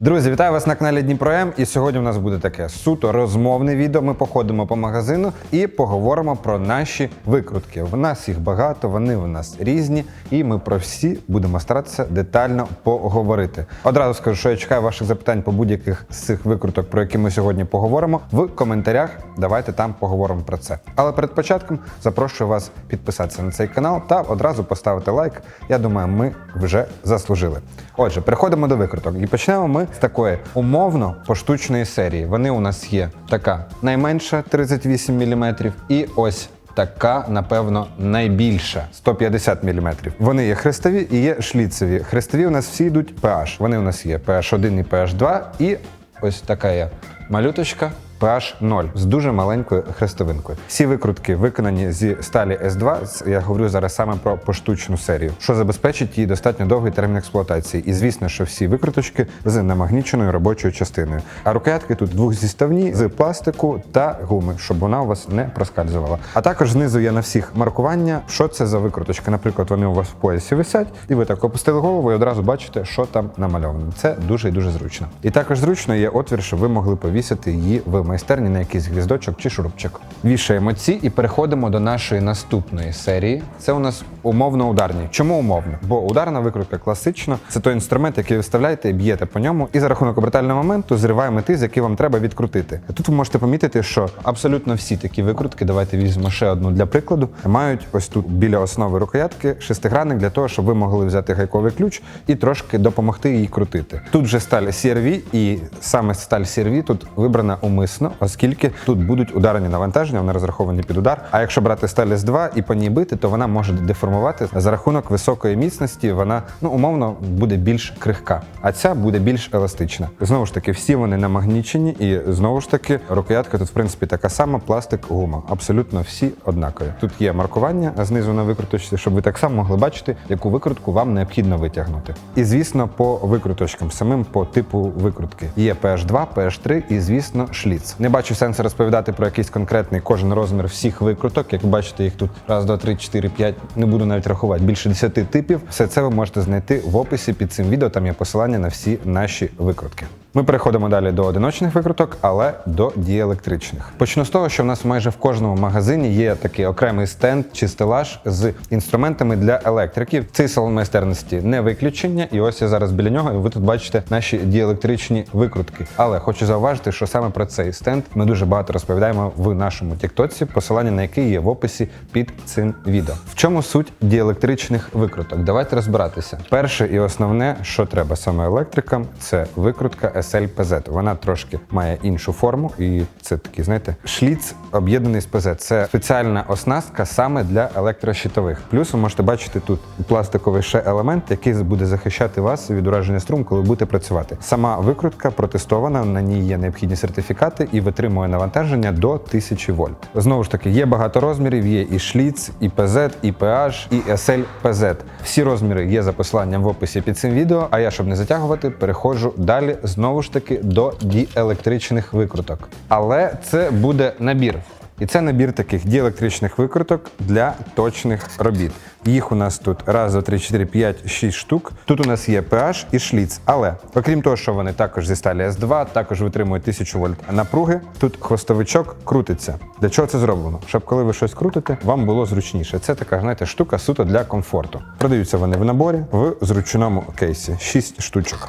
Друзі, вітаю вас на каналі Дніпро М. І сьогодні у нас буде таке суто розмовне відео. Ми походимо по магазину і поговоримо про наші викрутки. В нас їх багато, вони у нас різні, і ми про всі будемо старатися детально поговорити. Одразу скажу, що я чекаю ваших запитань по будь-яких з цих викруток, про які ми сьогодні поговоримо. В коментарях давайте там поговоримо про це. Але перед початком запрошую вас підписатися на цей канал та одразу поставити лайк. Я думаю, ми вже заслужили. Отже, переходимо до викруток і почнемо ми з такої умовно поштучної серії. Вони у нас є така найменша 38 мм і ось. Така, напевно, найбільша 150 мм. Вони є хрестові і є шліцеві. Хрестові у нас всі йдуть PH. Вони у нас є PH1 і PH2, і ось така є малюточка PH 0 з дуже маленькою хрестовинкою. Всі викрутки виконані зі сталі S2. Я говорю зараз саме про поштучну серію, що забезпечить її достатньо довгий термін експлуатації. І звісно, що всі викруточки з намагніченою робочою частиною. А рукоятки тут двохзіставні з пластику та гуми, щоб вона у вас не проскальзувала. А також знизу є на всіх маркування, що це за викруточка. Наприклад, вони у вас в поясі висять, і ви так опустили голову і одразу бачите, що там намальовано. Це дуже і дуже зручно. І також зручно є отвір, щоб ви могли повісити її в майстерні на якийсь гвіздочок чи шурупчик. Вішаємо ці і переходимо до нашої наступної серії. Це у нас умовно ударні. Чому умовно? Бо ударна викрутка класична це той інструмент, який ви вставляєте, б'єте по ньому, і за рахунок обертального моменту зриває метиз, який вам треба відкрутити. Тут ви можете помітити, що абсолютно всі такі викрутки, давайте візьмемо ще одну для прикладу, мають ось тут біля основи рукоятки шестигранник для того, щоб ви могли взяти гайковий ключ і трошки допомогти їй крутити. Тут же сталь CRV, і саме сталь CRV тут вибрана умисно, оскільки тут будуть ударні навантаження, вони розраховані під удар. А якщо брати сталь S2 і по ній бити, то вона може деформувати за рахунок високої міцності. Вона ну умовно буде більш крихка, а ця буде більш еластична. Знову ж таки, всі вони намагнічені, і знову ж таки, рукоятка тут в принципі така сама, пластик, гума. Абсолютно всі однакові. Тут є маркування знизу на викруточці, щоб ви так само могли бачити, яку викрутку вам необхідно витягнути. І звісно, по викруточкам, самим по типу викрутки є PH2, PH3 і звісно шліц. Не бачу сенсу розповідати про якийсь конкретний кожен розмір всіх викруток. Як ви бачите, їх тут раз, два, три, чотири, п'ять. Не буду навіть рахувати. Більше 10 типів. Все це ви можете знайти в описі під цим відео. Там є посилання на всі наші викрутки. Ми переходимо далі до одиночних викруток, але до діелектричних. Почну з того, що в нас майже в кожному магазині є такий окремий стенд чи стелаж з інструментами для електриків. Цей салон майстерності не виключення, і ось я зараз біля нього. І ви тут бачите наші діелектричні викрутки. Але хочу зауважити, що саме про цей стенд ми дуже багато розповідаємо в нашому тіктоці, посилання на який є в описі під цим відео. В чому суть діелектричних викруток? Давайте розбиратися. Перше і основне, що треба саме електрикам, це викрутка SL-PZ. Вона трошки має іншу форму, і це такий, знаєте, шліц об'єднаний з PZ. Це спеціальна оснастка саме для електрощитових. Плюс ви можете бачити тут пластиковий ще елемент, який буде захищати вас від ураження струм, коли будете працювати. Сама викрутка протестована, на ній є необхідні сертифікати і витримує навантаження до 1000 вольт. Знову ж таки, є багато розмірів, є і шліц, і PZ, і PH, і SL PZ. Всі розміри є за посиланням в описі під цим відео. А я, щоб не затягувати, переходжу далі знову ж таки до діелектричних викруток. Але це буде набір. І це набір таких діелектричних викруток для точних робіт. Їх у нас тут раз, два, три, чотири, п'ять, шість штук. Тут у нас є PH і шліц. Але окрім того, що вони також зі сталі S2, також витримують 1000 вольт напруги. Тут хвостовичок крутиться. Для чого це зроблено? Щоб коли ви щось крутите, вам було зручніше. Це така, знаєте, штука суто для комфорту. Продаються вони в наборі в зручному кейсі. Шість штучок.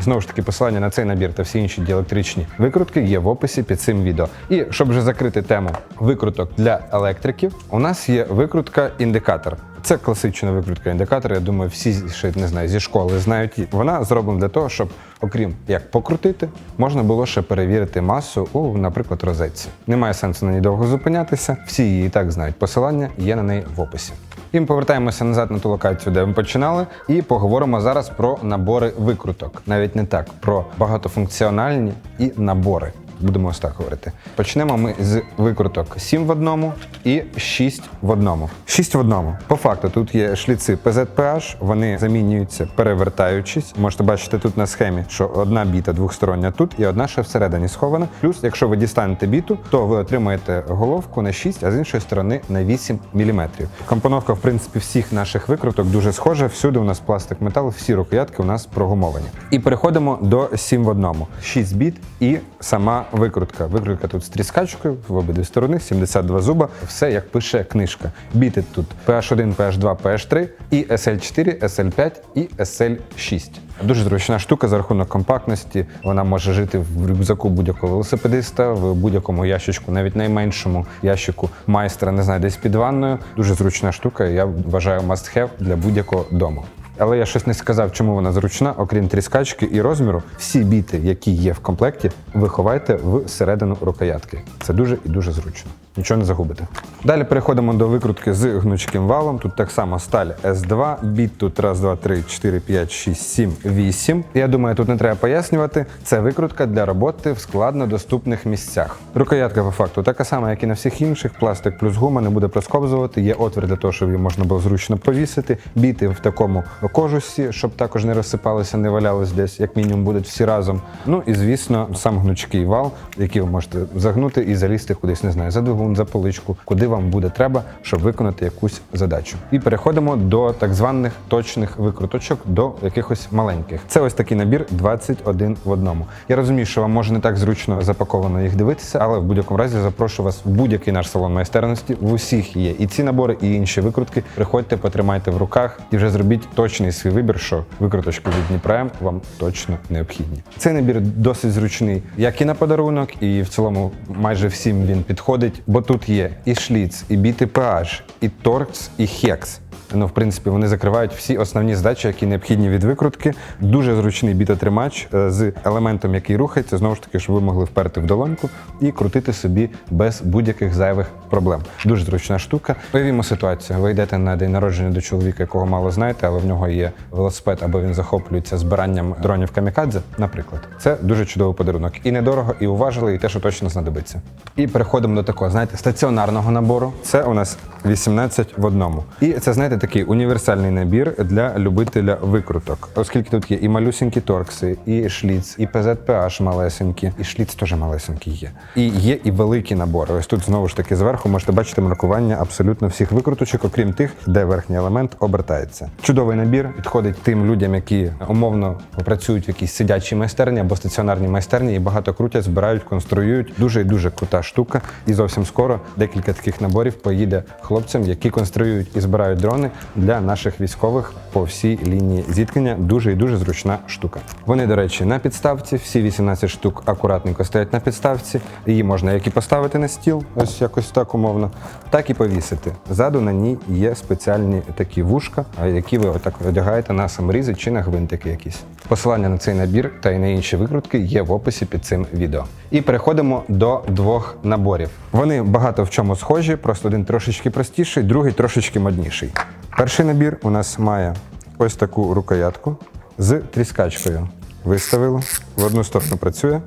Знову ж таки, посилання на цей набір та всі інші діелектричні викрутки є в описі під цим відео. І щоб вже закрити тему викруток для електриків, у нас є викрутка індикатор. Це класична викрутка індикатора. Я думаю, всі ще не знаю зі школи знають. Вона зроблена для того, щоб, окрім як покрутити, можна було ще перевірити масу у, наприклад, розетці. Немає сенсу на ній довго зупинятися. Всі її і так знають. Посилання є на неї в описі. І ми повертаємося назад на ту локацію, де ми починали, і поговоримо зараз про набори викруток. Навіть не так, про багатофункціональні і набори. Будемо ось так говорити. Почнемо ми з викруток 7 в одному і 6 в одному. 6 в одному. По факту тут є шліци PZPH, вони замінюються перевертаючись. Можете бачити тут на схемі, що одна біта двохстороння тут і одна ще всередині схована. Плюс, якщо ви дістанете біту, то ви отримаєте головку на 6, а з іншої сторони на 8 мм. Компоновка, в принципі, всіх наших викруток дуже схожа. Всюди у нас пластик метал, всі рукоятки у нас прогумовані. І переходимо до 7 в одному. 6 біт і сама викрутка. Викрутка тут з тріскачкою в обидві сторони, 72 зуба. Все як пише книжка. Біти тут PH1, PH2, PH3 і SL4, SL5 і SL6. Дуже зручна штука за рахунок компактності. Вона може жити в рюкзаку будь-якого велосипедиста, в будь-якому ящичку, навіть найменшому ящику майстра, не знаю, десь під ванною. Дуже зручна штука. Я вважаю must have для будь-якого дому. Але я щось не сказав, чому вона зручна, окрім тріскачки і розміру. Всі біти, які є в комплекті, ви ховайте в середину рукоятки. Це дуже і дуже зручно. Нічого не загубите. Далі переходимо до викрутки з гнучким валом. Тут так само сталь S2, біт тут раз, два, три, 4, 5, 6, 7, 8. Я думаю, тут не треба пояснювати. Це викрутка для роботи в складнодоступних місцях. Рукоятка по факту така сама, як і на всіх інших. Пластик плюс гума не буде просковзувати. Є отвір для того, щоб її можна було зручно повісити. Біти в такому кожусі, щоб також не розсипалися, не валялись десь, як мінімум будуть всі разом. Ну і звісно, сам гнучкий вал, який ви можете загнути і залізти кудись, не знаю, за двигун, за поличку, куди вам буде треба, щоб виконати якусь задачу. І переходимо до так званих точних викруточок, до якихось маленьких. Це ось такий набір 21 в одному. Я розумію, що вам може не так зручно запаковано їх дивитися, але в будь-якому разі запрошую вас в будь-який наш салон майстерності. В усіх є і ці набори, і інші викрутки. Приходьте, потримайте в руках і вже зробіть точний свій вибір, що викруточки від Дніпра вам точно необхідні. Цей набір досить зручний, як і на подарунок, і в цілому майже всім він підходить, бо тут є і шліц, і біти PH, і торкс, і хекс. Ну, в принципі, вони закривають всі основні задачі, які необхідні від викрутки. Дуже зручний бітотримач е, з елементом, який рухається, знову ж таки, щоб ви могли вперти в долоньку і крутити собі без будь-яких зайвих проблем. Дуже зручна штука. Уявімо ситуацію. Ви йдете на день народження до чоловіка, якого мало знаєте, але в нього є велосипед, або він захоплюється збиранням дронів камікадзе, наприклад. Це дуже чудовий подарунок. І недорого, і уважили, і те, що точно знадобиться. І переходимо до такого, знаєте, стаціонарного набору. Це у нас 18 в одному. І це, знаєте, такий універсальний набір для любителя викруток, оскільки тут є і малюсінькі торкси, і шліц, і PZPH малесенькі, і шліц теж малесенький є. І є і великі набори. Ось тут знову ж таки зверху можете бачити маркування абсолютно всіх викруточок, окрім тих, де верхній елемент обертається. Чудовий набір підходить тим людям, які умовно працюють в якійсь сидячій майстерні або стаціонарній майстерні і багато крутять, збирають, конструюють. Дуже і дуже крута штука. І зовсім скоро декілька таких наборів поїде хлопцям, які конструюють і збирають дрони для наших військових по всій лінії зіткнення. Дуже і дуже зручна штука. Вони, до речі, на підставці. Всі 18 штук акуратненько стоять на підставці. Її можна як і поставити на стіл, ось якось так умовно, так і повісити. Ззаду на ній є спеціальні такі вушка, які ви отак одягаєте на саморізи чи на гвинтики якісь. Посилання на цей набір та й на інші викрутки є в описі під цим відео. І переходимо до двох наборів. Вони багато в чому схожі, просто один трошечки простіший, другий трошечки модніший. Перший набір у нас має ось таку рукоятку з тріскачкою. Виставили, в одну сторону працює,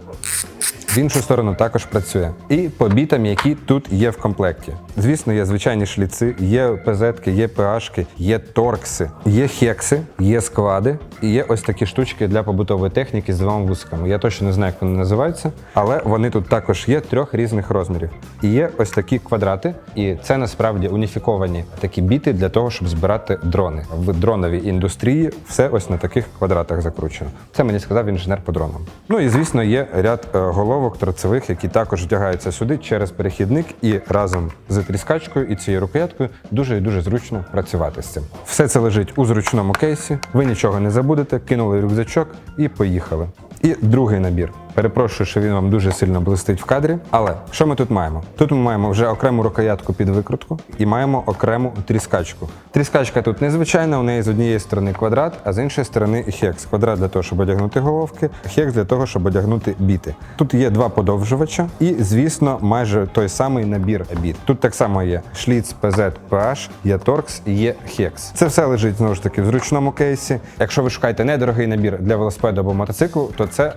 в іншу сторону також працює. І по бітам, які тут є в комплекті. Звісно, є звичайні шліци, є ПЗ-ки, є ПАшки, є торкси, є хекси, є склади і є ось такі штучки для побутової техніки з двома вузками. Я точно не знаю, як вони називаються, але вони тут також є трьох різних розмірів. І є ось такі квадрати, і це насправді уніфіковані такі біти для того, щоб збирати дрони. В дроновій індустрії все ось на таких квадратах закручено. Це мені сказав інженер по дронам. Ну і звісно, є ряд е, головок торцевих, які також вдягаються сюди через перехідник і разом з тріскачкою і цією рукояткою дуже і дуже зручно працювати з цим. Все це лежить у зручному кейсі. Ви нічого не забудете, кинули рюкзачок і поїхали. І другий набір. Перепрошую, що він вам дуже сильно блистить в кадрі. Але що ми тут маємо? Тут ми маємо вже окрему рукоятку під викрутку і маємо окрему тріскачку. Тріскачка тут незвичайна, у неї з однієї сторони квадрат, а з іншої сторони хекс. Квадрат для того, щоб одягнути головки, хекс для того, щоб одягнути біти. Тут є два подовжувача, і, звісно, майже той самий набір біт. Тут так само є шліц, PZ, PH, є торкс і є хекс. Це все лежить знову ж таки в зручному кейсі. Якщо ви шукаєте недорогий набір для велосипеду або мотоциклу, то це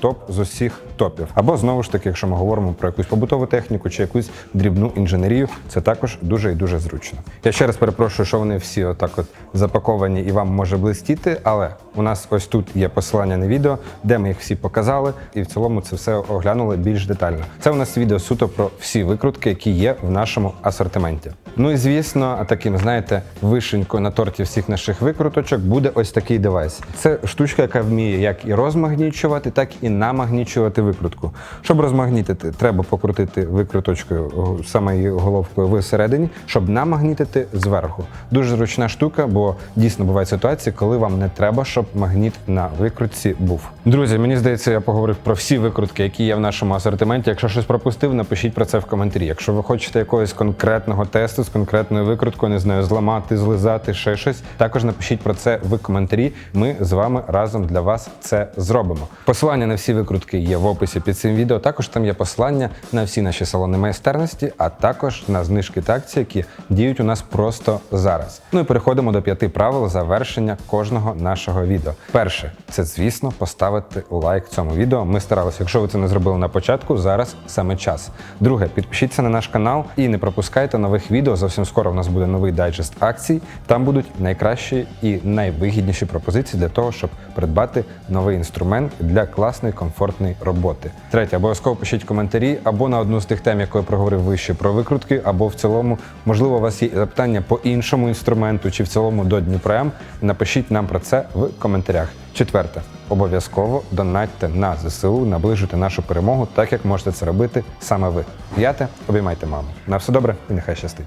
топ топ з усіх топів. Або знову ж таки, якщо ми говоримо про якусь побутову техніку чи якусь дрібну інженерію, це також дуже і дуже зручно. Я ще раз перепрошую, що вони всі отак от запаковані і вам може блистіти, але у нас ось тут є посилання на відео, де ми їх всі показали, і в цілому це все оглянули більш детально. Це у нас відео суто про всі викрутки, які є в нашому асортименті. Ну і звісно, таким, знаєте, вишенькою на торті всіх наших викруточок буде ось такий девайс. Це штучка, яка вміє як і розмагнічувати, так і намагнічувати викрутку. Щоб розмагнітити, треба покрутити викруточкою саме її головкою всередині, щоб намагнітити зверху. Дуже зручна штука, бо дійсно бувають ситуації, коли вам не треба, щоб магніт на викрутці був. Друзі, мені здається, я поговорив про всі викрутки, які є в нашому асортименті. Якщо щось пропустив, напишіть про це в коментарі. Якщо ви хочете якогось конкретного тесту з конкретною викруткою, не знаю, зламати, злизати, ще щось, також напишіть про це в коментарі. Ми з вами разом для вас це зробимо. Посилання на всі викрутки є в описі під цим відео. Також там є посилання на всі наші салони майстерності, а також на знижки та акції, які діють у нас просто зараз. Ну і переходимо до п'яти правил завершення кожного нашого відео. Перше, це звісно поставити лайк цьому відео. Ми старалися. Якщо ви це не зробили на початку, зараз саме час. Друге, підпишіться на наш канал і не пропускайте нових відео. Зовсім скоро в нас буде новий дайджест акцій. Там будуть найкращі і найвигідніші пропозиції для того, щоб придбати новий інструмент для класної комфортної роботи. Третє, обов'язково пишіть коментарі або на одну з тих тем, яку я проговорив вище про викрутки, або в цілому, можливо, у вас є запитання по іншому інструменту чи в цілому до Дніпрем. Напишіть нам про це в коментарях. Четверте, обов'язково донатьте на ЗСУ, наближуйте нашу перемогу, так як можете це робити саме ви. П'яте, обіймайте маму. На все добре і нехай щастить.